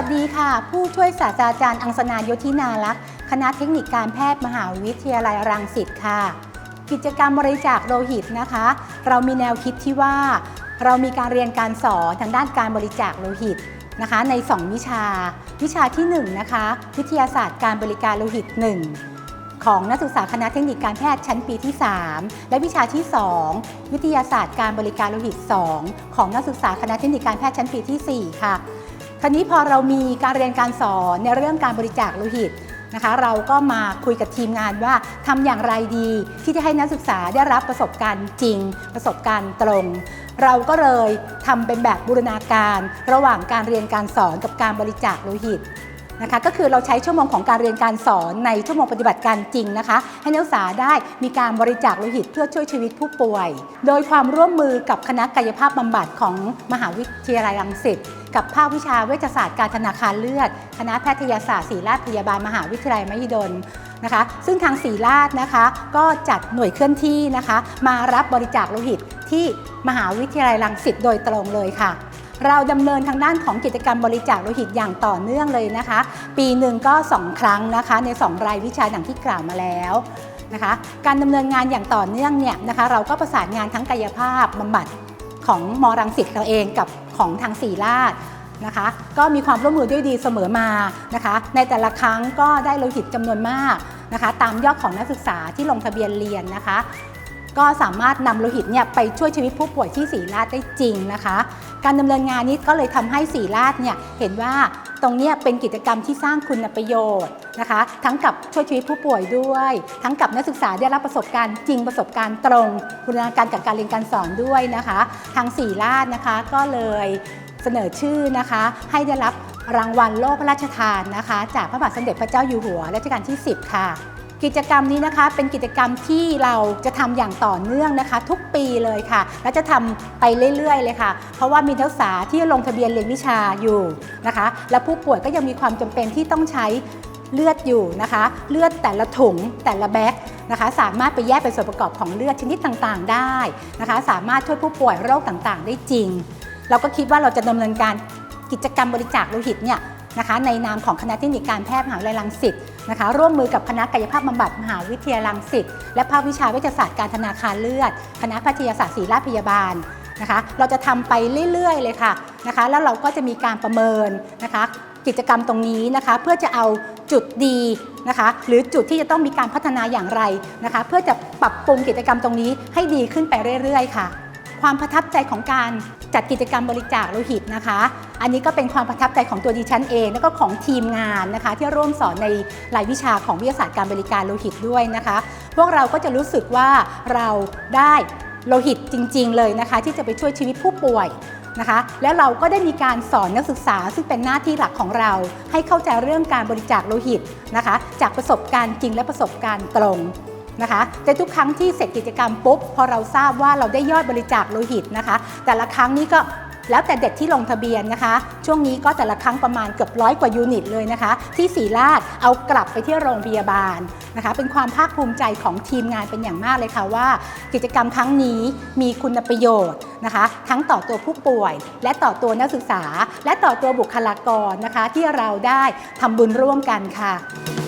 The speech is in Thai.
ัสดีค่ะ ผู้ช่วยศาสตราจารย์อังสนานยธินาลักษ์คณะเทคนิคการแพทย์มหาวิทยาลัยรังสิตค่ะ กิจกรรมบริจาคโลหิตนะคะ เรามีแนวคิดที่ว่า เรามีการเรียนการสอนทางด้านการบริจาคโลหิตนะคะ ใน 2 วิชา วิชาที่1นะคะวิทยาศาสตร์การบริการโลหิต 1 ของนักศึกษาคณะเทคนิคการแพทย์ชั้นปีที่ 3 และวิชาที่ 2 วิทยาศาสตร์การบริการโลหิต 2 ของนักศึกษาคณะเทคนิคการแพทย์ชั้นปีทีสี่4 ค่ะ ครานี้พอเรามีการเรียนการสอนในเรื่องการบริจาคโลหิตนะคะ เราก็มาคุยกับทีมงานว่าทำอย่างไรดีที่จะให้นักศึกษาได้รับประสบการณ์จริง ประสบการณ์ตรง เราก็เลยทำเป็นแบบบูรณาการ ระหว่างการเรียนการสอนกับการบริจาคโลหิต นะคะก็คือเราใช้ชั่วโมงของการเรียนการสอนในชั่วโมงปฏิบัติการจริงนะคะ ให้นักศึกษาได้มีการบริจาคโลหิตเพื่อช่วยชีวิตผู้ป่วย โดยความร่วมมือกับคณะกายภาพบำบัดของมหาวิทยาลัยรังสิตกับภาควิชาเวชศาสตร์การธนาคารเลือด คณะแพทยศาสตร์ศิริราชพยาบาลมหาวิทยาลัยมหิดลนะคะ ซึ่งทางศรีราชนะคะก็จัดหน่วยเคลื่อนที่นะคะ มารับบริจาคโลหิตที่มหาวิทยาลัยรังสิตโดยตรงเลยค่ะ เราดำเนินทางด้านของกิจกรรมบริจาคโลหิตอย่างต่อเนื่องเลยนะคะ ปีหนึ่งก็ 2 ครั้งนะคะ ใน 2 รายวิชาอย่างที่กล่าวมาแล้วนะคะการดำเนินงานอย่างต่อเนื่องเนี่ยนะคะเราก็ประสานงานทั้งกายภาพบำบัดของมรังสิตเราเองกับของทางศรีราชนะคะก็มีความร่วมมือด้วยดีเสมอมานะคะในแต่ละครั้งก็ได้โลหิตจำนวนมากนะคะตามยอดของนักศึกษาที่ลงทะเบียนเรียนนะคะ ก็สามารถนำโลหิตเนี่ยไปช่วยชีวิตผู้ป่วยที่ศรีราชได้จริงนะคะ การดำเนินงานนี้ก็เลยทำให้ศรีราชเนี่ยเห็นว่าตรงเนี้ยเป็นกิจกรรมที่สร้างคุณประโยชน์นะคะ ทั้งกับช่วยชีวิตผู้ป่วยด้วย ทั้งกับนักศึกษาได้รับประสบการณ์จริงประสบการณ์ตรงบูรณาการกับการเรียนการสอนด้วยนะคะ ทางศรีราชนะคะก็เลยเสนอชื่อนะคะ ให้ได้รับรางวัลโล่พระราชทานนะคะ จากพระบาทสมเด็จพระเจ้าอยู่หัวรัชกาลที่ 10 ค่ะ กิจกรรมนี้นะคะเป็นกิจกรรมที่เราจะทำอย่างต่อเนื่องนะคะ ทุกปีเลยค่ะ และจะทำไปเรื่อยๆ เลยค่ะ เพราะว่ามีนักศึกษาที่ลงทะเบียนเรียนวิชาอยู่นะคะ และผู้ป่วยก็ยังมีความจำเป็นที่ต้องใช้เลือดอยู่นะคะ เลือดแต่ละถุงแต่ละแบ็คนะคะ สามารถไปแยกเป็นส่วนประกอบของเลือดชนิดต่างๆ ได้นะคะ สามารถช่วยผู้ป่วยโรคต่างๆ ได้จริง เราก็คิดว่าเราจะดำเนินการกิจกรรมบริจาคโลหิตเนี่ย นะคะในนามของคณะเทคนิคการแพทย์มหาวิทยาลัยรังสิตนะคะร่วมมือกับคณะกายภาพบำบัดมหาวิทยาลัยรังสิตและภาควิชาเวชศาสตร์การธนาคารเลือด คณะแพทยศาสตร์ศิริราชพยาบาลนะคะ เราจะทำไปเรื่อยๆเลยค่ะนะคะ แล้วเราก็จะมีการประเมินนะคะกิจกรรมตรงนี้นะคะ เพื่อจะเอาจุดดีนะคะ หรือจุดที่จะต้องมีการพัฒนาอย่างไรนะคะ เพื่อจะปรับปรุงกิจกรรมตรงนี้ให้ดีขึ้นไปเรื่อย ๆ ค่ะ ความประทับใจของการจัดกิจกรรมบริจาคโลหิตนะคะ อันนี้ก็เป็นความประทับใจของตัวดิฉันเอง แล้วก็ของทีมงานนะคะ ที่ร่วมสอนในรายวิชาของวิทยาศาสตร์การบริการโลหิตด้วยนะคะ พวกเราก็จะรู้สึกว่าเราได้โลหิตจริง ๆ เลยนะคะ ที่จะไปช่วยชีวิตผู้ป่วยนะคะแล้วเราก็ได้มีการสอนนักศึกษาซึ่งเป็นหน้าที่หลักของเรา ให้เข้าใจเรื่องการบริจาคโลหิตนะคะ จากประสบการณ์จริงและประสบการณ์ตรงนะคะแต่ทุกครั้งที่เสร็จกิจกรรมปุ๊บพอเราทราบว่าเราได้ยอดบริจาคโลหิตนะคะ แต่ละครั้งนี้ก็ แล้วแต่เด็กที่ลงทะเบียนนะคะ ช่วงนี้ก็แต่ละครั้งประมาณเกือบร้อยกว่ายูนิตเลยนะคะ ที่ศรีราชเอากลับไปที่โรงพยาบาลนะคะ เป็นความภาคภูมิใจของทีมงานเป็นอย่างมากเลยค่ะว่า กิจกรรมครั้งนี้มีคุณประโยชน์นะคะ ทั้งต่อตัวผู้ป่วย และต่อตัวนักศึกษา และต่อตัวบุคลากรนะคะ ที่เราได้ทำบุญร่วมกันค่ะ